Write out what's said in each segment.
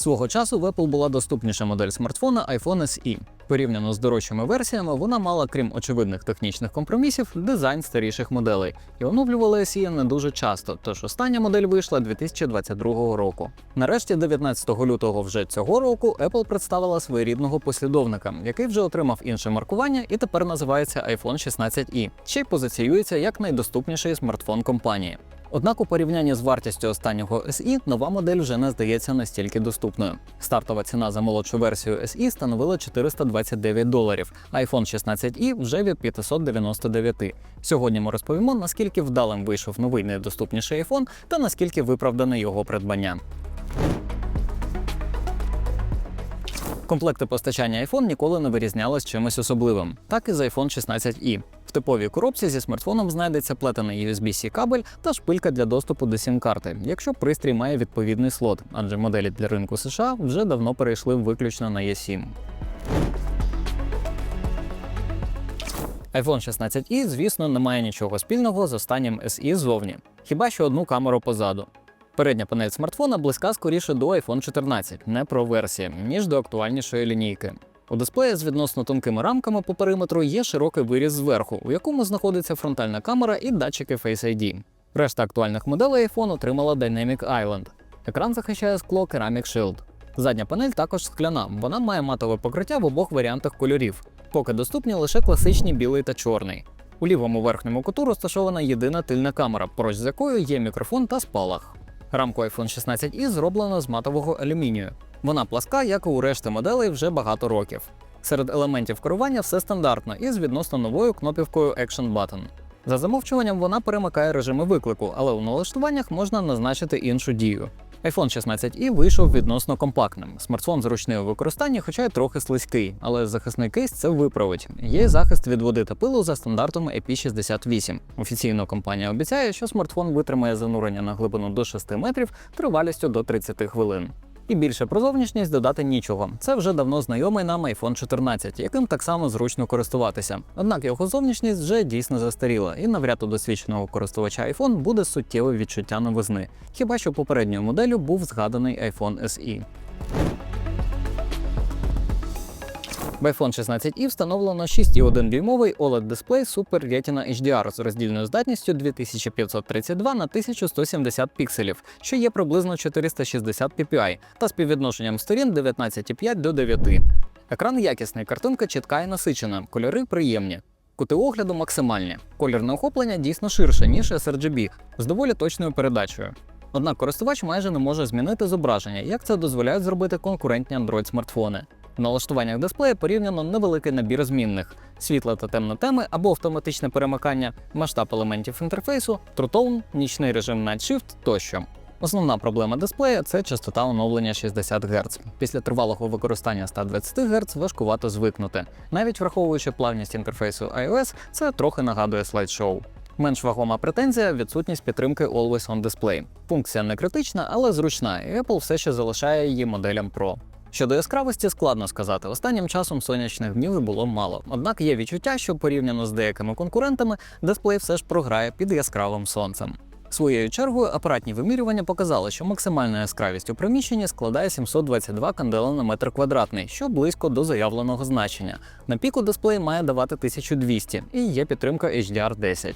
Свого часу в Apple була доступніша модель смартфона iPhone SE. Порівняно з дорожчими версіями, вона мала, крім очевидних технічних компромісів, дизайн старіших моделей і оновлювала SE не дуже часто, тож остання модель вийшла 2022 року. Нарешті, 19 лютого вже цього року, Apple представила своєрідного послідовника, який вже отримав інше маркування і тепер називається iPhone 16e, ще й позиціюється як найдоступніший смартфон компанії. Однак у порівнянні з вартістю останнього SE нова модель вже не здається настільки доступною. Стартова ціна за молодшу версію SE становила 429 доларів, iPhone 16e вже від 599. Сьогодні ми розповімо, наскільки вдалим вийшов новий найдоступніший iPhone та наскільки виправдане його придбання. Комплекти постачання iPhone ніколи не вирізнялись чимось особливим, так і з iPhone 16e. В типовій коробці зі смартфоном знайдеться плетений USB-C кабель та шпилька для доступу до сім-карти, якщо пристрій має відповідний слот, адже моделі для ринку США вже давно перейшли виключно на eSIM. iPhone 16e, звісно, не має нічого спільного з останнім SE ззовні, хіба що одну камеру позаду. Передня панель смартфона близька скоріше до iPhone 14, не про версії, ніж до актуальнішої лінійки. У дисплеї з відносно тонкими рамками по периметру є широкий виріз зверху, у якому знаходиться фронтальна камера і датчики Face ID. Решта актуальних моделей iPhone отримала Dynamic Island. Екран захищає скло Ceramic Shield. Задня панель також скляна, вона має матове покриття в обох варіантах кольорів, поки доступні лише класичні білий та чорний. У лівому верхньому куту розташована єдина тильна камера, поруч з якою є мікрофон та спалах. Рамку iPhone 16i зроблено з матового алюмінію. Вона пласка, як і у решти моделей, вже багато років. Серед елементів керування все стандартно і з відносно новою кнопівкою Action Button. За замовчуванням вона перемикає режими виклику, але у налаштуваннях можна назначити іншу дію. iPhone 16i вийшов відносно компактним. Смартфон зручний у використанні, хоча й трохи слизький, але захисний кейс це виправить. Є захист від води та пилу за стандартом IP68. Офіційно компанія обіцяє, що смартфон витримає занурення на глибину до 6 метрів тривалістю до 30 хвилин. І більше про зовнішність додати нічого. Це вже давно знайомий нам iPhone 14, яким так само зручно користуватися. Однак його зовнішність вже дійсно застаріла, і навряд у досвідченого користувача iPhone буде суттєве відчуття новизни. Хіба що попередньою моделлю був згаданий iPhone SE. В iPhone 16i встановлено 6,1 дюймовий OLED дисплей Super Retina HDR з роздільною здатністю 2532 на 1170 пікселів, що є приблизно 460 ppi, та співвідношенням сторін 19,5 до 9. Екран якісний, картинка чітка і насичена, кольори приємні. Кути огляду максимальні. Колірне охоплення дійсно ширше, ніж sRGB, з доволі точною передачею. Однак користувач майже не може змінити зображення, як це дозволяють зробити конкурентні Android смартфони. В налаштуваннях дисплея порівняно невеликий набір змінних: світла та темна теми або автоматичне перемикання, масштаб елементів інтерфейсу, трутоун, нічний режим Shift тощо. Основна проблема дисплея це частота оновлення 60 Гц. Після тривалого використання 120 Гц важкувато звикнути. Навіть враховуючи плавність інтерфейсу iOS, це трохи нагадує слайд-шоу. Менш вагома претензія відсутність підтримки Always On Display. Функція не критична, але зручна, і Apple все ще залишає її моделям Pro. Щодо яскравості складно сказати. Останнім часом сонячних днів було мало. Однак є відчуття, що порівняно з деякими конкурентами, дисплей все ж програє під яскравим сонцем. Своєю чергою апаратні вимірювання показали, що максимальна яскравість у приміщенні складає 722 кандела на метр квадратний, що близько до заявленого значення. На піку дисплей має давати 1200 і є підтримка HDR10.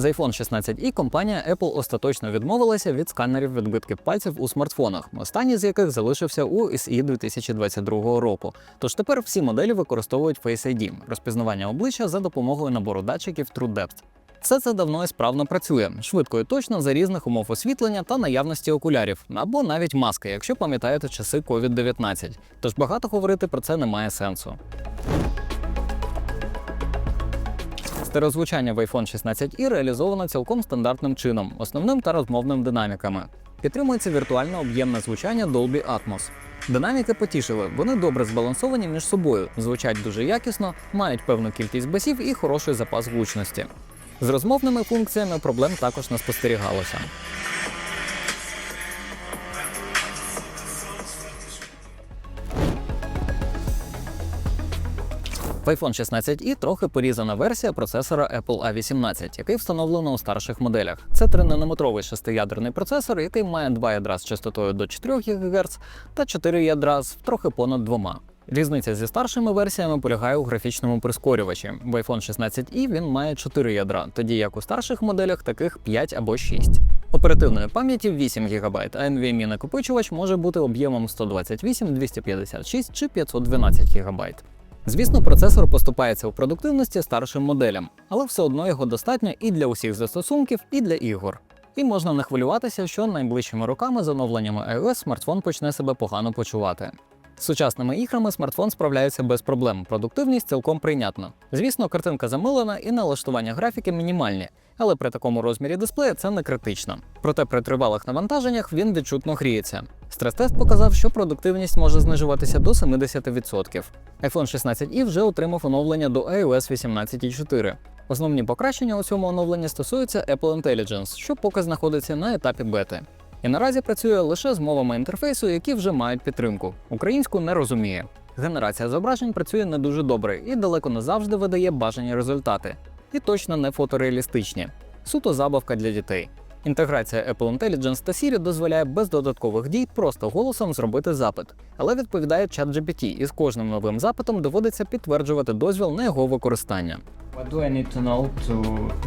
З iPhone 16i компанія Apple остаточно відмовилася від сканерів відбитків пальців у смартфонах, останній з яких залишився у SE 2022 року. Тож тепер всі моделі використовують Face ID – розпізнавання обличчя за допомогою набору датчиків TrueDepth. Все це давно і справно працює, швидко і точно за різних умов освітлення та наявності окулярів, або навіть маски, якщо пам'ятаєте часи COVID-19. Тож багато говорити про це немає сенсу. Стереозвучання в iPhone 16i реалізовано цілком стандартним чином, основним та розмовним динаміками. Підтримується віртуальне об'ємне звучання Dolby Atmos. Динаміки потішили, вони добре збалансовані між собою, звучать дуже якісно, мають певну кількість басів і хороший запас гучності. З розмовними функціями проблем також не спостерігалося. В iPhone 16i трохи порізана версія процесора Apple A18, який встановлено у старших моделях. Це 3-нанометровий шестиядерний процесор, який має два ядра з частотою до 4 ГГц та 4 ядра з трохи понад двома. Різниця зі старшими версіями полягає у графічному прискорювачі. В iPhone 16i він має 4 ядра, тоді як у старших моделях таких 5 або 6. Оперативної пам'яті 8 ГБ, а NVMe накопичувач може бути об'ємом 128, 256 чи 512 ГБ. Звісно, процесор поступається у продуктивності старшим моделям, але все одно його достатньо і для усіх застосунків, і для ігор. І можна не хвилюватися, що найближчими роками з оновленнями iOS смартфон почне себе погано почувати. З сучасними іграми смартфон справляється без проблем, продуктивність цілком прийнятна. Звісно, картинка замилена і налаштування графіки мінімальні, але при такому розмірі дисплея це не критично. Проте при тривалих навантаженнях він відчутно гріється. Стрес-тест показав, що продуктивність може знижуватися до 70%. iPhone 16i вже отримав оновлення до iOS 18.4. Основні покращення у цьому оновленні стосуються Apple Intelligence, що поки знаходиться на етапі бети. І наразі працює лише з мовами інтерфейсу, які вже мають підтримку. Українську не розуміє. Генерація зображень працює не дуже добре і далеко не завжди видає бажані результати. І точно не фотореалістичні. Суто забавка для дітей. Інтеграція Apple Intelligence та Siri дозволяє без додаткових дій просто голосом зробити запит, але відповідає ChatGPT, і з кожним новим запитом доводиться підтверджувати дозвіл на його використання. What do I need to know to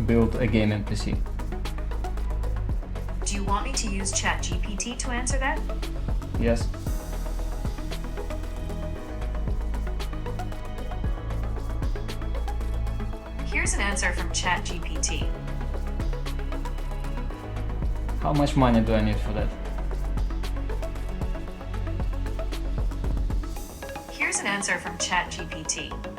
build a gaming PC? Do you want me to use ChatGPT to answer that? Yes. Here's an answer from ChatGPT. How much money do I need for that? Here's an answer from ChatGPT.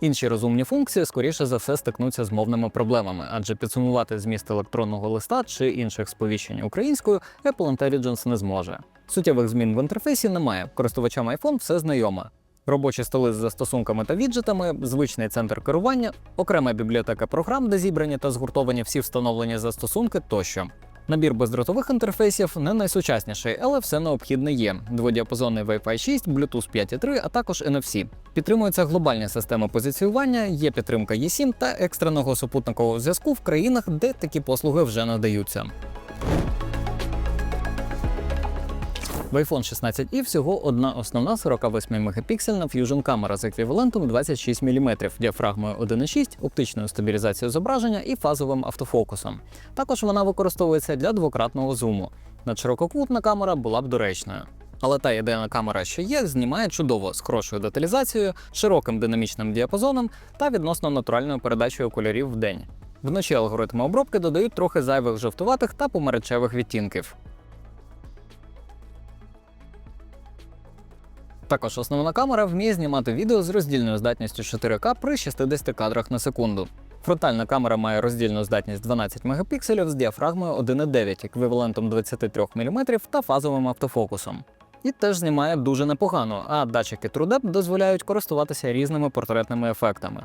Інші розумні функції, скоріше за все, стикнуться з мовними проблемами, адже підсумувати зміст електронного листа чи інших сповіщень українською Apple Intelligence не зможе. Суттєвих змін в інтерфейсі немає. Користувачам iPhone все знайоме. Робочі столи з застосунками та віджитами, звичний центр керування, окрема бібліотека програм, де зібрані та згуртовані всі встановлені застосунки тощо. Набір бездротових інтерфейсів не найсучасніший, але все необхідне є: дводіапазонний Wi-Fi 6, Bluetooth 5.3, а також NFC. Підтримуються глобальні системи позиціювання, є підтримка eSIM та екстреного супутникового зв'язку в країнах, де такі послуги вже надаються. В iPhone 16i всього одна основна 48 мегапіксельна Fusion камера з еквівалентом 26 мм, діафрагмою 1.6, оптичною стабілізацією зображення і фазовим автофокусом. Також вона використовується для двократного зуму. Надширококутна камера була б доречною. Але та єдина камера, що є, знімає чудово з хорошою деталізацією, широким динамічним діапазоном та відносно натуральною передачею кольорів в день. Вночі алгоритми обробки додають трохи зайвих жовтуватих та помаранчевих відтінків. Також основна камера вміє знімати відео з роздільною здатністю 4К при 60 кадрах на секунду. Фронтальна камера має роздільну здатність 12 мегапікселів з діафрагмою 1,9, еквівалентом 23 мм та фазовим автофокусом. І теж знімає дуже непогано, а датчики TrueDepth дозволяють користуватися різними портретними ефектами.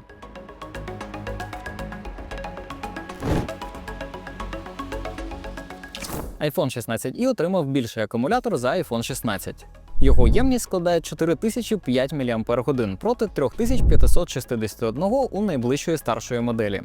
iPhone 16i отримав більший акумулятор за iPhone 16. Його ємність складає 4005 мАч проти 3561 у найближчої старшої моделі.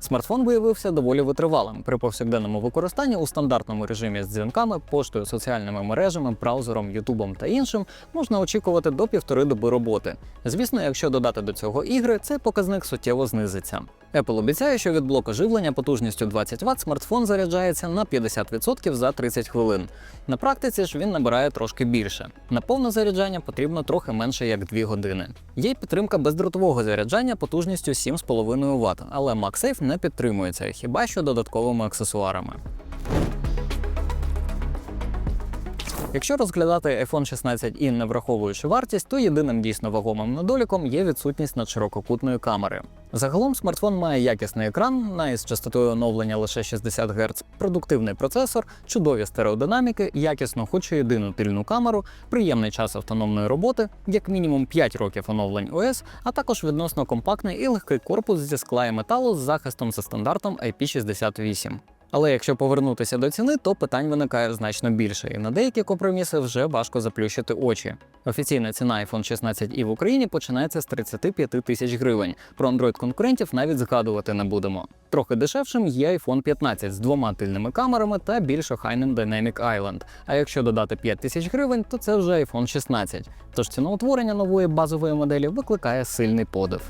Смартфон виявився доволі витривалим при повсякденному використанні у стандартному режимі з дзвінками, поштою, соціальними мережами, браузером, ютубом та іншим можна очікувати до півтори доби роботи. Звісно, якщо додати до цього ігри, цей показник суттєво знизиться. Apple обіцяє, що від блоку живлення потужністю 20 Вт смартфон заряджається на 50% за 30 хвилин. На практиці ж він набирає трошки більше. На повне заряджання потрібно трохи менше як 2 години. Є й підтримка бездротового заряджання потужністю 7,5 Вт, але MagSafe не підтримується, хіба що додатковими аксесуарами. Якщо розглядати iPhone 16 і не враховуючи вартість, то єдиним дійсно вагомим недоліком є відсутність надширококутної камери. Загалом смартфон має якісний екран, на із частотою оновлення лише 60 Гц, продуктивний процесор, чудові стереодинаміки, якісну, хоч і єдину тильну камеру, приємний час автономної роботи, як мінімум 5 років оновлень ОС, а також відносно компактний і легкий корпус зі скла і металу з захистом за стандартом IP68. Але якщо повернутися до ціни, то питань виникає значно більше, і на деякі компроміси вже важко заплющити очі. Офіційна ціна iPhone 16 і в Україні починається з 35 тисяч гривень. Про Android конкурентів навіть згадувати не будемо. Трохи дешевшим є iPhone 15 з двома тильними камерами та більш охайним Dynamic Island. А якщо додати 5 тисяч гривень, то це вже iPhone 16. Тож ціноутворення нової базової моделі викликає сильний подив.